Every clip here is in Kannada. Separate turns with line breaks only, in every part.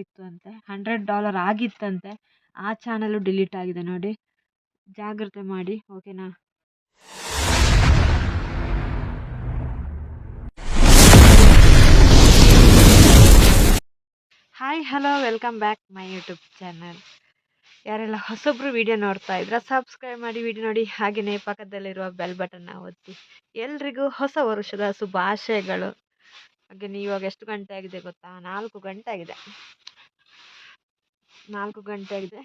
ಇತ್ತು ಅಂತೆ ಹಂಡ್ರೆಡ್ ಡಾಲರ್ ಆಗಿತ್ತಂತೆ ಆ ಚಾನಲು ಡಿಲೀಟ್ ಆಗಿದೆ ನೋಡಿ. ಜಾಗ್ರತೆ ಮಾಡಿ ಓಕೆನಾ hi hello welcome back my YouTube channel ಯಾರೆಲ್ಲ ಹೊಸೊಬ್ರು ವಿಡಿಯೋ ನೋಡ್ತಾ ಇದ್ರೆ ಸಬ್ಸ್ಕ್ರೈಬ್ ಮಾಡಿ ವಿಡಿಯೋ ನೋಡಿ ಹಾಗೆಯೇ ಪಕ್ಕದಲ್ಲಿರುವ ಬೆಲ್ ಬಟನ್ನ ಒತ್ತಿ. ಎಲ್ರಿಗೂ ಹೊಸ ವರ್ಷದ ಶುಭಾಶಯಗಳು. ಹಾಗೆಯೇ ಇವಾಗ ಎಷ್ಟು ಗಂಟೆ ಆಗಿದೆ ಗೊತ್ತಾ? ನಾಲ್ಕು ಗಂಟೆ ಆಗಿದೆ. ನಾಲ್ಕು ಗಂಟೆ ಆಗಿದೆ.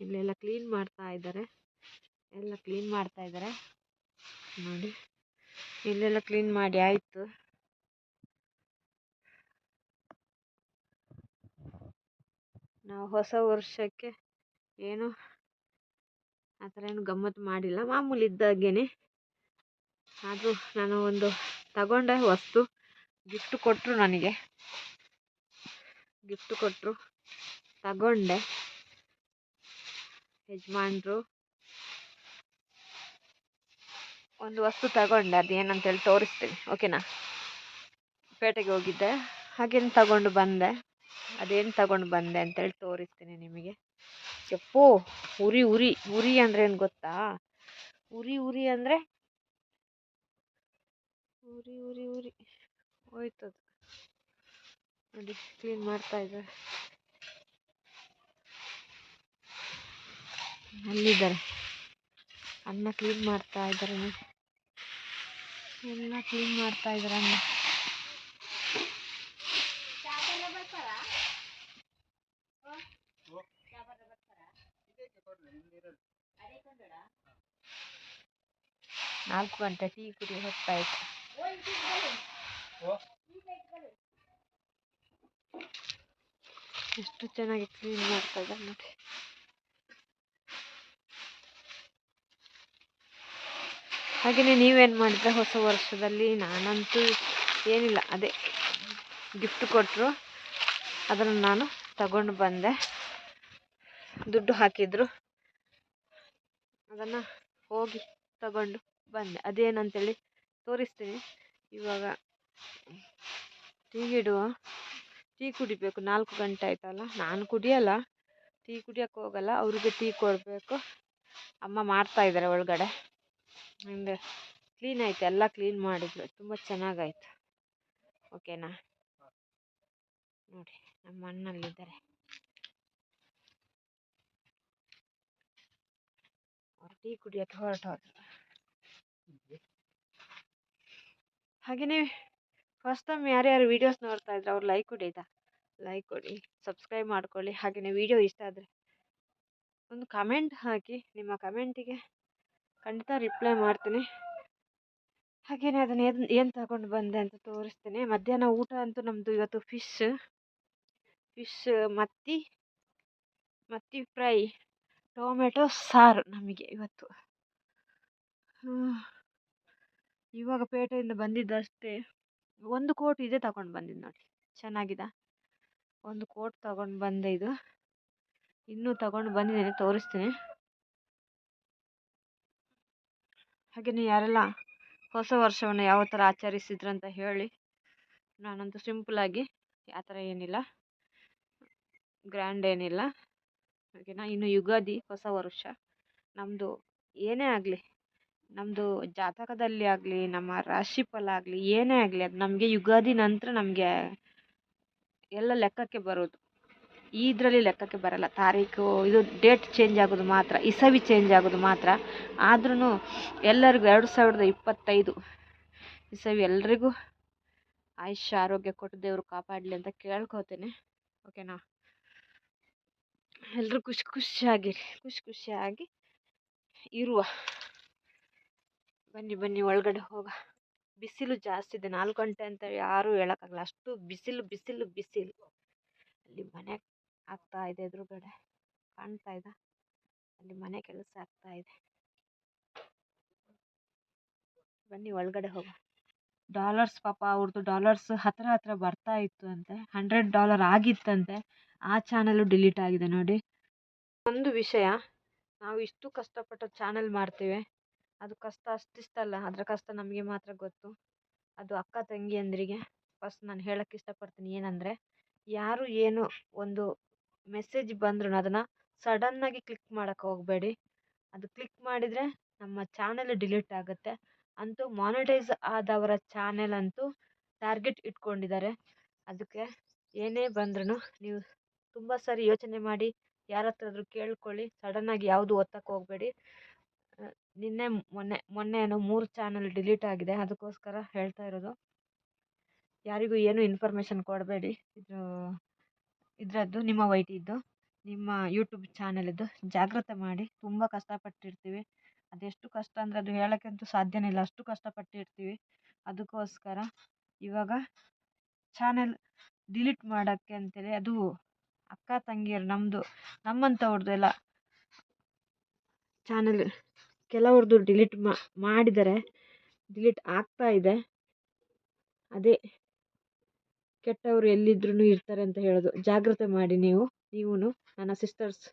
ಇಲ್ಲೆಲ್ಲ ಕ್ಲೀನ್ ಮಾಡ್ತಾ ಇದ್ದಾರೆ. ಎಲ್ಲ ಕ್ಲೀನ್ ಮಾಡ್ತಾ ಇದ್ದಾರೆ. ನೋಡಿ. ಇಲ್ಲೆಲ್ಲ ಕ್ಲೀನ್ ಮಾಡಿ ಆಯಿತು. ನಾವು ಹೊಸ ವರ್ಷಕ್ಕೆ ಏನು ಆ ಥರ ಏನು ಗಮ್ಮತ್ತು ಮಾಡಿಲ್ಲ. ಮಾಮೂಲಿ ಇದ್ದಾಗೇನೆ ಆದರೂ ನಾನು ಒಂದು ತಗೊಂಡೆ ವಸ್ತು. ಗಿಫ್ಟ್ ಕೊಟ್ಟರು ನನಗೆ. ಗಿಫ್ಟ್ ಕೊಟ್ಟರು ತಗೊಂಡೆ. ಯಜಮಾನ್ರು. ಒಂದು ವಸ್ತು ತಗೊಂಡೆ ಅದು ಏನಂತೇಳಿ ತೋರಿಸ್ತೀನಿ ಓಕೆನಾ ಪೇಟೆಗೆ ಹೋಗಿದ್ದೆ. ಹಾಗೇನು ತಗೊಂಡು ಬಂದೆ. ಅದೇನು ತಗೊಂಡು ಬಂದೆ ಅಂತೇಳಿ ತೋರಿಸ್ತೀನಿ ನಿಮಗೆ. ಎಪ್ಪೋ ಉರಿ ಉರಿ. ಉರಿ ಅಂದರೆ ಏನು ಗೊತ್ತಾ? ಉರಿ ಉರಿ ಅಂದರೆ? ಉರಿ ಉರಿ ಉರಿ. ಹೋಯ್ತದು. ನೋಡಿ ಕ್ಲೀನ್ ಮಾಡ್ತಾ ಇದ್ದಾರೆ. ಅಲ್ಲಿದ್ದಾರೆ. ಅನ್ನ ಕ್ಲೀನ್ ಮಾಡ್ತಾ ಇದ್ದಾರೆ ಎಲ್ಲ ಕ್ಲೀನ್ ಮಾಡ್ತಾ ಇದ್ದಾರೆ ಅನ್ನ. ನಾಲ್ಕು ಗಂಟೆ ಟೀ ಕುಡಿ ಹೊತ್ತಾಯ್ತು. ಎಷ್ಟು ಚೆನ್ನಾಗಿ ಕ್ಲೀನ್ ಮಾಡ್ತಾ ಇದ್ದಾರೆ ನೋಡಿ. ಹಾಗೆಯೇ ನೀವೇನು ಮಾಡಿದ್ರೆ ಹೊಸ ವರ್ಷದಲ್ಲಿ ನಾನಂತೂ ಏನಿಲ್ಲ, ಅದೇ ಗಿಫ್ಟ್ ಕೊಟ್ಟರು ಅದನ್ನು ನಾನು ತಗೊಂಡು ಬಂದೆ. ದುಡ್ಡು ಹಾಕಿದ್ರು. ಅದನ್ನು ಹೋಗಿ ತಗೊಂಡು ಬಂದೆ. ಅದೇನಂತೇಳಿ ತೋರಿಸ್ತೀನಿ. ಇವಾಗ ಟೀ ಇಡುವ ಟೀ ಕುಡಿಬೇಕು. ನಾಲ್ಕು ಗಂಟೆ ಆಯ್ತಲ್ಲ? ನಾನು ಕುಡಿಯಲ್ಲ. ಟೀ ಕುಡಿಯೋಕ್ಕೆ ಹೋಗಲ್ಲ. ಅವ್ರಿಗೆ ಟೀ ಕೊಡಬೇಕು. ಅಮ್ಮ ಮಾಡ್ತಾ ಇದ್ದಾರೆ ಒಳಗಡೆ. ಹಿಂದೆ ಕ್ಲೀನ್ ಆಯ್ತು. ಎಲ್ಲ ಕ್ಲೀನ್ ಮಾಡಿದ್ರು ತುಂಬ ಚೆನ್ನಾಗಾಯ್ತು. ಓಕೆನಾ ನೋಡಿ, ನಮ್ಮ ಅಣ್ಣಲ್ಲಿದ್ದಾರೆ. ಅವ್ರು ಟೀ ಕುಡಿಯೋಕ್ಕೆ ಹೊರಟೋದ್ರು ಹಾಗೆಯೇ ಫಸ್ಟ್ ಟೈಮ್ ಯಾರ್ಯಾರು ವೀಡಿಯೋಸ್ ನೋಡ್ತಾ ಇದ್ರೆ ಅವ್ರು ಲೈಕ್ ಕೊಡಿ ಆಯಿತಾ? ಲೈಕ್ ಕೊಡಿ, ಸಬ್ಸ್ಕ್ರೈಬ್ ಮಾಡ್ಕೊಳ್ಳಿ. ಹಾಗೆಯೇ ವಿಡಿಯೋ ಇಷ್ಟ ಆದರೆ ಒಂದು ಕಮೆಂಟ್ ಹಾಕಿ, ನಿಮ್ಮ ಕಮೆಂಟಿಗೆ ಖಂಡಿತ ರಿಪ್ಲೈ ಮಾಡ್ತೀನಿ. ಹಾಗೆಯೇ ಅದನ್ನು ಏನು ಏನು ತಗೊಂಡು ಬಂದೆ ಅಂತ ತೋರಿಸ್ತೀನಿ. ಮಧ್ಯಾಹ್ನ ಊಟ ಅಂತೂ ನಮ್ಮದು ಇವತ್ತು ಫಿಶ್ ಫಿಶ್ ಮತ್ತಿ ಮತ್ತಿ ಫ್ರೈ, ಟೊಮೆಟೊ, ಸಾರು ನಮಗೆ ಇವತ್ತು. ಇವಾಗ ಪೇಟೆಯಿಂದ ಬಂದಿದ್ದಷ್ಟೇ. ಒಂದು ಕೋಟ್ ಇದೆ ತಗೊಂಡು ಬಂದಿದ್ದು ನೋಡಿ. ಚೆನ್ನಾಗಿದೆ? ಒಂದು ಕೋಟ್ ತಗೊಂಡು ಬಂದೆ ಇದು. ಇನ್ನೂ ತಗೊಂಡು ಬಂದಿದ್ದೀನಿ, ತೋರಿಸ್ತೀನಿ. ಹಾಗೆಯೇ ಯಾರೆಲ್ಲ ಹೊಸ ವರ್ಷವನ್ನು ಯಾವ ಥರ ಆಚರಿಸಿದ್ರು ಅಂತ ಹೇಳಿ ನಾನಂತೂ ಸಿಂಪಲಾಗಿ ಆ ಥರ ಏನಿಲ್ಲ, ಗ್ರ್ಯಾಂಡ್ ಏನಿಲ್ಲ. ಓಕೆನಾ ಇನ್ನು ಯುಗಾದಿ, ಹೊಸ ವರ್ಷ. ನಮ್ಮದು ಏನೇ ಆಗಲಿ. ನಮ್ಮದು ಜಾತಕದಲ್ಲಿ ಆಗಲಿ, ನಮ್ಮ ರಾಶಿ ಫಲ ಆಗಲಿ, ಏನೇ ಆಗಲಿ ಅದು ನಮಗೆ ಯುಗಾದಿ ನಂತರ ನಮಗೆ ಎಲ್ಲ ಲೆಕ್ಕಕ್ಕೆ ಬರೋದು. ಇದರಲ್ಲಿ ಲೆಕ್ಕಕ್ಕೆ ಬರಲ್ಲ. ತಾರೀಕು, ಇದು ಡೇಟ್ ಚೇಂಜ್ ಆಗೋದು ಮಾತ್ರ, ಇಸವಿ ಚೇಂಜ್ ಆಗೋದು ಮಾತ್ರ. ಆದ್ರೂ ಎಲ್ಲರಿಗೂ ಎರಡು ಸಾವಿರದ ಇಪ್ಪತ್ತೈದು ಇಸವಿ ಎಲ್ರಿಗೂ ಆಯುಷ್ಯ, ಆರೋಗ್ಯ ಕೊಟ್ಟು ದೇವರು ಕಾಪಾಡಲಿ ಅಂತ ಕೇಳ್ಕೋತೇನೆ ಓಕೆನಾ? ಎಲ್ಲರೂ ಖುಷಿ ಖುಷಿಯಾಗಿರಿ, ಖುಷಿ ಖುಷಿಯಾಗಿ ಇರುವ. ಬನ್ನಿ ಬನ್ನಿ ಒಳಗಡೆ ಹೋಗ. ಬಿಸಿಲು ಜಾಸ್ತಿ ಇದೆ, ನಾಲ್ಕು ಗಂಟೆ ಅಂತ ಯಾರೂ ಹೇಳೋಕ್ಕಾಗಲ್ಲ. ಅಷ್ಟು ಬಿಸಿಲು ಬಿಸಿಲು ಬಿಸಿಲು. ಅಲ್ಲಿ ಮನೆ ಆಗ್ತಾ ಇದೆ ಎದುರುಗಡೆ. ಕಾಣ್ತಾ ಇದೆ. ಅಲ್ಲಿ ಮನೆ ಕೆಲಸ ಆಗ್ತಾ ಇದೆ. ಬನ್ನಿ ಒಳಗಡೆ ಹೋಗ. ಡಾಲರ್ಸ್ ಪಾಪ ಅವ್ರದ್ದು ಡಾಲರ್ಸ್ ಹತ್ರ ಹತ್ರ ಬರ್ತಾ ಇತ್ತು ಅಂತೆ. ಹಂಡ್ರೆಡ್ ಡಾಲರ್ ಆಗಿತ್ತಂತೆ. ಆ ಚಾನಲು ಡಿಲೀಟ್ ಆಗಿದೆ ನೋಡಿ. ಒಂದು ವಿಷಯ, ನಾವು ಇಷ್ಟು ಕಷ್ಟಪಟ್ಟು ಚಾನಲ್ ಮಾಡ್ತೇವೆ. ಅದು ಕಷ್ಟ ಅಷ್ಟಿಷ್ಟಲ್ಲ, ಅದರ ಕಷ್ಟ ನಮಗೆ ಮಾತ್ರ ಗೊತ್ತು. ಅದು ಅಕ್ಕ ತಂಗಿಯಂದಿರಿಗೆ ಫಸ್ಟ್ ನಾನು ಹೇಳಕ್ಕೆ ಇಷ್ಟಪಡ್ತೀನಿ ಏನಂದರೆ, ಯಾರು ಏನು ಒಂದು ಮೆಸೇಜ್ ಬಂದ್ರು ಅದನ್ನು ಸಡನ್ನಾಗಿ ಕ್ಲಿಕ್ ಮಾಡಕ್ಕೆ ಹೋಗಬೇಡಿ. ಅದು ಕ್ಲಿಕ್ ಮಾಡಿದರೆ ನಮ್ಮ ಚಾನಲ್ ಡಿಲೀಟ್ ಆಗುತ್ತೆ. ಅಂತೂ ಮಾನಿಟೈಸ್ ಆದವರ ಚಾನೆಲ್ ಅಂತೂ ಟಾರ್ಗೆಟ್ ಇಟ್ಕೊಂಡಿದ್ದಾರೆ. ಅದಕ್ಕೆ ಏನೇ ಬಂದ್ರೂ ನೀವು ತುಂಬ ಸರಿ ಯೋಚನೆ ಮಾಡಿ ಯಾರ ಹತ್ರ ಆದರೂ ಕೇಳ್ಕೊಳ್ಳಿ ಸಡನ್ನಾಗಿ ಯಾವುದು ಒತ್ತಕ್ಕೆ ಹೋಗಬೇಡಿ. ನಿನ್ನೆ ಮೊನ್ನೆ ಮೊನ್ನೆ ಏನೋ ಮೂರು ಚಾನಲ್ ಡಿಲೀಟ್ ಆಗಿದೆ, ಅದಕ್ಕೋಸ್ಕರ ಹೇಳ್ತಾ ಇರೋದು. ಯಾರಿಗೂ ಏನು ಇನ್ಫಾರ್ಮೇಷನ್ ಕೊಡಬೇಡಿ. ಇದು, ಇದರದ್ದು ನಿಮ್ಮ ವೈಟಿದ್ದು, ನಿಮ್ಮ ಯೂಟ್ಯೂಬ್ ಚಾನಲಿದ್ದು. ಜಾಗ್ರತೆ ಮಾಡಿ. ತುಂಬ ಕಷ್ಟಪಟ್ಟಿರ್ತೀವಿ. ಅದೆಷ್ಟು ಕಷ್ಟ ಅಂದರೆ ಅದು ಹೇಳೋಕ್ಕಂತೂ ಸಾಧ್ಯನೇ ಇಲ್ಲ. ಅಷ್ಟು ಕಷ್ಟಪಟ್ಟಿರ್ತೀವಿ. ಅದಕ್ಕೋಸ್ಕರ ಇವಾಗ ಚಾನೆಲ್ ಡಿಲೀಟ್ ಮಾಡೋಕ್ಕೆ ಅಂತೇಳಿ ಅದು ಅಕ್ಕ, ತಂಗಿಯರು ನಮ್ಮದು ನಮ್ಮಂಥವ್ರದ್ದು ಎಲ್ಲ ಚಾನಲ್ ಕೆಲವ್ರದ್ದು ಡಿಲೀಟ್ ಮಾಡಿದ್ದಾರೆ ಡಿಲೀಟ್ ಆಗ್ತಾ ಇದೆ. ಅದೇ ಕೆಟ್ಟವರು ಎಲ್ಲಿದ್ರೂ ಇರ್ತಾರೆ ಅಂತ ಹೇಳೋದು. ಜಾಗ್ರತೆ ಮಾಡಿ ನೀವು ನೀವೂ ನನ್ನ ಸಿಸ್ಟರ್ಸ್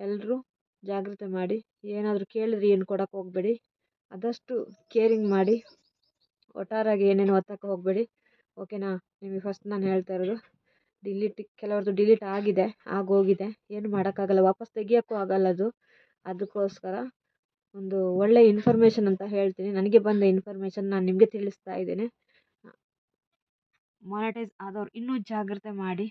ಎಲ್ಲರೂ ಜಾಗ್ರತೆ ಮಾಡಿ. ಏನಾದರೂ ಕೇಳಿದ್ರೆ ಏನು ಕೊಡೋಕ್ಕೆ ಹೋಗಬೇಡಿ. ಆದಷ್ಟು ಕೇರಿಂಗ್ ಮಾಡಿ. ಒಟ್ಟಾರಾಗಿ ಏನೇನು ಒತ್ತಕ್ಕೆ ಹೋಗಬೇಡಿ. ಓಕೆನಾ ನಿಮಗೆ ಫಸ್ಟ್ ನಾನು ಹೇಳ್ತಾ ಇರೋದು ಡಿಲೀಟ್ ಕೆಲವ್ರದ್ದು ಡಿಲೀಟ್ ಆಗಿದೆ, ಆಗೋಗಿದೆ. ಏನು ಮಾಡೋಕ್ಕಾಗಲ್ಲ, ವಾಪಸ್ ತೆಗಿಯೋಕ್ಕೂ ಆಗಲ್ಲ ಅದು. ಅದಕ್ಕೋಸ್ಕರ ಒಂದು ಒಳ್ಳೆಯ ಇನ್ಫಾರ್ಮೇಷನ್ ಅಂತ ಹೇಳ್ತೀನಿ. ನನಗೆ ಬಂದ ಇನ್ಫಾರ್ಮೇಷನ್ ನಾನು ನಿಮಗೆ ತಿಳಿಸ್ತಾ ಇದ್ದೇನೆ. ಮೊನಟೈಸ್ ಆದವ್ರು ಇನ್ನೂ ಜಾಗ್ರತೆ ಮಾಡಿ.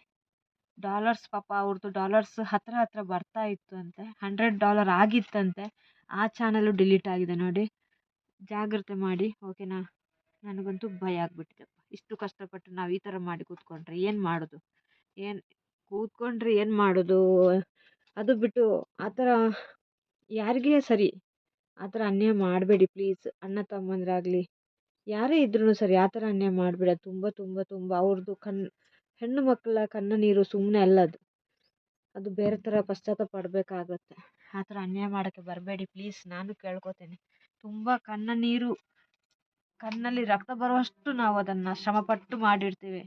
ಡಾಲರ್ಸ್ ಪಾಪ ಅವ್ರದ್ದು ಡಾಲರ್ಸ್ ಹತ್ತಿರ ಹತ್ತಿರ ಬರ್ತಾ ಇತ್ತು ಅಂತೆ. ಹಂಡ್ರೆಡ್ ಡಾಲರ್ ಆಗಿತ್ತಂತೆ ಆ ಚಾನಲು ಡಿಲೀಟ್ ಆಗಿದೆ ನೋಡಿ. ಜಾಗ್ರತೆ ಮಾಡಿ. ಓಕೆನಾ ನನಗಂತೂ ಭಯ ಆಗಿಬಿಟ್ಟಿದೆ. ಇಷ್ಟು ಕಷ್ಟಪಟ್ಟು ನಾವು ಈ ಥರ ಮಾಡಿ ಕೂತ್ಕೊಂಡ್ರೆ ಏನು ಮಾಡೋದು? ಏನು ಕೂತ್ಕೊಂಡ್ರೆ ಏನು ಮಾಡೋದು? ಅದು ಬಿಟ್ಟು ಆ ಥರ ಯಾರಿಗೆ ಸರಿ? ಆ ಥರ ಅನ್ಯಾಯ ಮಾಡಬೇಡಿ ಪ್ಲೀಸ್. ಅಣ್ಣ ತಮ್ಮಂದಿರಾಗ್ಲಿ. ಯಾರೇ ಇದ್ರೂ ಸರಿ ಆ ಥರ ಅನ್ಯಾಯ ಮಾಡಬೇಡ. ತುಂಬ ತುಂಬ ತುಂಬ. ಅವ್ರದ್ದು ಕಣ್ಣು ಹೆಣ್ಣು ಮಕ್ಕಳ ಕಣ್ಣು ನೀರು ಸುಮ್ಮನೆ ಅಲ್ಲ ಅದು. ಅದು ಬೇರೆ ಥರ ಪಶ್ಚಾತ್ತಾಪ ಪಡಬೇಕಾಗತ್ತೆ ಆ ಥರ ಅನ್ಯಾಯ ಮಾಡೋಕ್ಕೆ ಬರಬೇಡಿ ಪ್ಲೀಸ್. ನಾನು ಕೇಳ್ಕೊತೀನಿ. ತುಂಬ ಕಣ್ಣ ನೀರು, ಕಣ್ಣಲ್ಲಿ ರಕ್ತ ಬರುವಷ್ಟು ನಾವು ಅದನ್ನು ಶ್ರಮಪಟ್ಟು ಮಾಡಿರ್ತೀವಿ.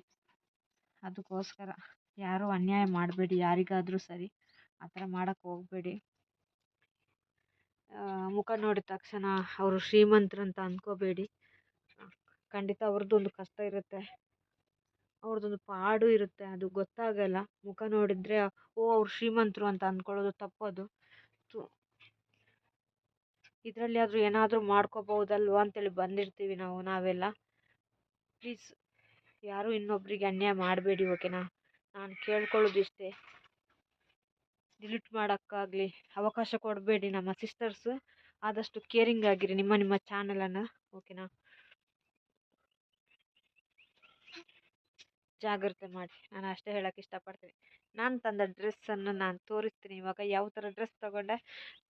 ಅದಕ್ಕೋಸ್ಕರ ಯಾರೂ ಅನ್ಯಾಯ ಮಾಡಬೇಡಿ. ಯಾರಿಗಾದರೂ ಸರಿ ಆ ಥರ ಮಾಡೋಕ್ಕೆ ಹೋಗಬೇಡಿ. ಮುಖ ನೋಡಿದ ತಕ್ಷಣ ಅವರು ಶ್ರೀಮಂತರು ಅಂತ ಅಂದ್ಕೋಬೇಡಿ ಖಂಡಿತ ಅವ್ರದ್ದೊಂದು ಕಷ್ಟ ಇರುತ್ತೆ. ಅವ್ರದ್ದೊಂದು ಪಾಡು ಇರುತ್ತೆ, ಅದು ಗೊತ್ತಾಗಲ್ಲ. ಮುಖ ನೋಡಿದರೆ, ಓ, ಅವ್ರು ಶ್ರೀಮಂತರು ಅಂತ ಅಂದ್ಕೊಳ್ಳೋದು ತಪ್ಪದು. ಇದರಲ್ಲಿ ಆದರೂ ಏನಾದರೂ ಮಾಡ್ಕೋಬೋದಲ್ವ ಅಂತೇಳಿ ಬಂದಿರ್ತೀವಿ ನಾವು, ನಾವೆಲ್ಲ. ಪ್ಲೀಸ್, ಯಾರೂ ಇನ್ನೊಬ್ಬರಿಗೆ ಅನ್ಯಾಯ ಮಾಡಬೇಡಿ, ಓಕೆನಾ? ನಾನು ಕೇಳ್ಕೊಳ್ಳೋದು ಇಷ್ಟೇ ಡಿಲೀಟ್ ಮಾಡೋಕ್ಕಾಗಲಿ ಅವಕಾಶ ಕೊಡಬೇಡಿ ನಮ್ಮ ಸಿಸ್ಟರ್ಸ್. ಆದಷ್ಟು ಕೇರಿಂಗ್ ಆಗಿರಿ ನಿಮ್ಮ ನಿಮ್ಮ ಚಾನಲನ್ನು ಓಕೆನಾ? ಜಾಗ್ರತೆ ಮಾಡಿ. ನಾನು ಅಷ್ಟೇ ಹೇಳೋಕ್ಕೆ ಇಷ್ಟಪಡ್ತೀನಿ. ನಾನು ತಂದ ಡ್ರೆಸ್ಸನ್ನು ನಾನು ತೋರಿಸ್ತೀನಿ. ಇವಾಗ ಯಾವ ಥರ ಡ್ರೆಸ್ ತೊಗೊಂಡೆ,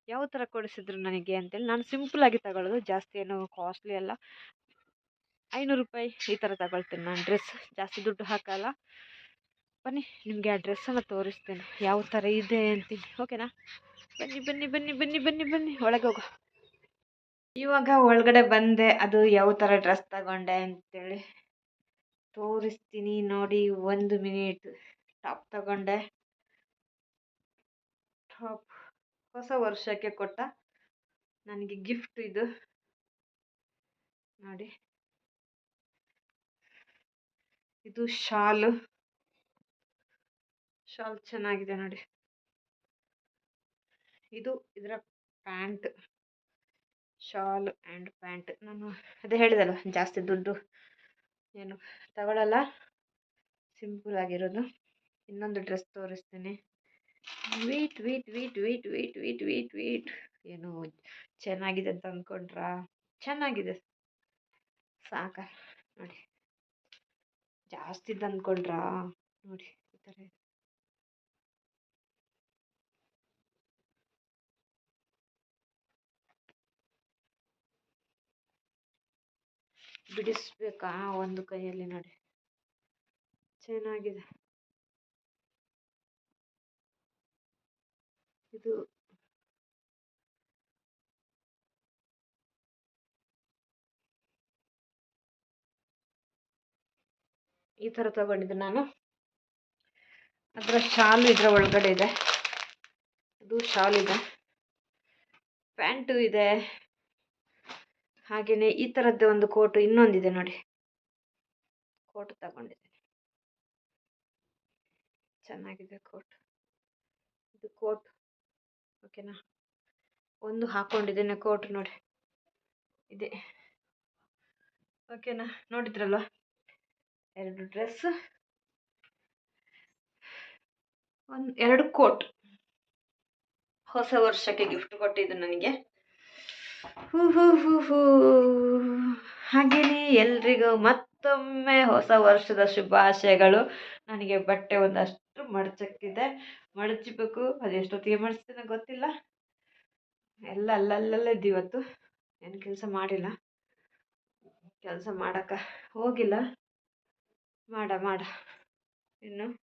ಯಾವ ಥರ ಕೊಡಿಸಿದ್ರು ನನಗೆ ಅಂತೇಳಿ ನಾನು ಸಿಂಪಲಾಗಿ ತಗೊಳ್ಳೋದು ಜಾಸ್ತಿ ಏನು ಕಾಸ್ಟ್ಲಿ ಅಲ್ಲ. ಐನೂರು ರೂಪಾಯಿ ಈ ಥರ ತಗೊಳ್ತೀನಿ ನಾನು ಡ್ರೆಸ್ ಜಾಸ್ತಿ ದುಡ್ಡು ಹಾಕಲ್ಲ. ಬನ್ನಿ, ನಿಮಗೆ ಆ ಡ್ರೆಸ್ಸನ್ನು ತೋರಿಸ್ತೇನೆ. ಯಾವ ಥರ ಇದೆ ಅಂತೀನಿ. ಓಕೆನಾ ಬನ್ನಿ ಬನ್ನಿ ಬನ್ನಿ ಬನ್ನಿ ಬನ್ನಿ ಬನ್ನಿ. ಒಳಗೆ ಹೋಗು. ಇವಾಗ ಒಳಗಡೆ ಬಂದೆ. ಅದು ಯಾವ ಥರ ಡ್ರೆಸ್ ತಗೊಂಡೆ ಅಂತೇಳಿ. ತೋರಿಸ್ತೀನಿ ನೋಡಿ, ಒಂದು ಮಿನಿಟ್ ಟಾಪ್ ತಗೊಂಡೆ. ಟಾಪ್ ಹೊಸ ವರ್ಷಕ್ಕೆ ಕೊಟ್ಟ ನನಗೆ ಗಿಫ್ಟ್ ಇದು. ನೋಡಿ. ಇದು ಶಾಲು. ಶಾಲ್ ಚೆನ್ನಾಗಿದೆ ನೋಡಿ. ಇದು ಇದರ ಪ್ಯಾಂಟ್. Shawl and pant. ನಾನು ಅದೇ ಹೇಳಿದಲ್ಲ ಜಾಸ್ತಿ ದುಡ್ಡು ಏನು ತಗೊಳ್ಳಲ್ಲ ಸಿಂಪಲ್ ಆಗಿರೋದು. ಇನ್ನೊಂದು ಡ್ರೆಸ್ ತೋರಿಸ್ತೀನಿ. ವೀಟ್ ವೀಟ್ ವೀಟ್ ವೀಟ್ ವೀಟ್ ವೀಟ್ ವೀಟ್ ವೀಟ್. ಏನು ಚೆನ್ನಾಗಿದೆ ಅಂತ ಅಂದ್ಕೊಂಡ್ರಾ ಚೆನ್ನಾಗಿದೆ. ಸಾಕ. ನೋಡಿ. ಜಾಸ್ತಿ ಅಂದ್ಕೊಂಡ್ರಾ ನೋಡಿ, ಈ ಥರ ಬಿಡಿಸ್ಬೇಕಾ? ಒಂದು ಕೈಯಲ್ಲಿ ನೋಡಿ. ಚೆನ್ನಾಗಿದೆ. ಇದು ಈ ಥರ ತಗೊಂಡಿದ್ದೆ ನಾನು. ಅದರ ಶಾಲು ಇದರ ಒಳಗಡೆ ಇದೆ. ಅದು ಶಾಲ್ ಇದೆ. ಪ್ಯಾಂಟು ಇದೆ. ಹಾಗೆಯೇ ಈ ಥರದ್ದು ಒಂದು ಕೋಟು ಇನ್ನೊಂದಿದೆ ನೋಡಿ. ಕೋಟ್ ತಗೊಂಡಿದ್ದೀನಿ. ಚೆನ್ನಾಗಿದೆ ಕೋಟ್. ಇದು ಕೋಟ್. ಓಕೆನಾ? ಒಂದು ಹಾಕೊಂಡಿದ್ದೇನೆ ಕೋಟ್ ನೋಡಿ. ಇದೆ. ಓಕೆನಾ? ನೋಡಿದ್ರಲ್ವ? ಎರಡು ಡ್ರೆಸ್. ಒಂದು ಎರಡು ಕೋಟ್. ಹೊಸ ವರ್ಷಕ್ಕೆ ಗಿಫ್ಟ್ ಕೊಟ್ಟಿದ್ದು ನನಗೆ. ಹೂ ಹೂ ಹೂ ಹೂ. ಹಾಗೆಯೇ ಎಲ್ರಿಗೂ ಮತ್ತೊಮ್ಮೆ ಹೊಸ ವರ್ಷದ ಶುಭಾಶಯಗಳು. ನನಗೆ ಬಟ್ಟೆ ಒಂದಷ್ಟು ಮಡಚಕ್ಕಿದೆ. ಮಡಚಬೇಕು. ಅದೆಷ್ಟೊತ್ತಿಗೆ ಮಡಿಸ್ತೀನೋ ಗೊತ್ತಿಲ್ಲ. ಎಲ್ಲ ಅಲ್ಲಲ್ಲೇ ಇವತ್ತು. ಏನು ಕೆಲಸ ಮಾಡಿಲ್ಲ. ಕೆಲಸ ಮಾಡೋಕ್ಕೆ ಹೋಗಿಲ್ಲ. ಮಾಡ ಮಾಡ. ಇನ್ನು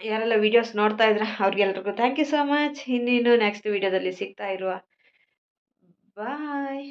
ಯಾರೆಲ್ಲ ವೀಡಿಯೋಸ್ ನೋಡ್ತಾ ಇದ್ರೆ ಅವ್ರಿಗೆಲ್ರಿಗೂ ಥ್ಯಾಂಕ್ ಯು ಸೋ ಮಚ್ ಇನ್ನೇನು ನೆಕ್ಸ್ಟ್ ವೀಡಿಯೋದಲ್ಲಿ ಸಿಗ್ತಾ ಇರುವ. ಬಾಯ್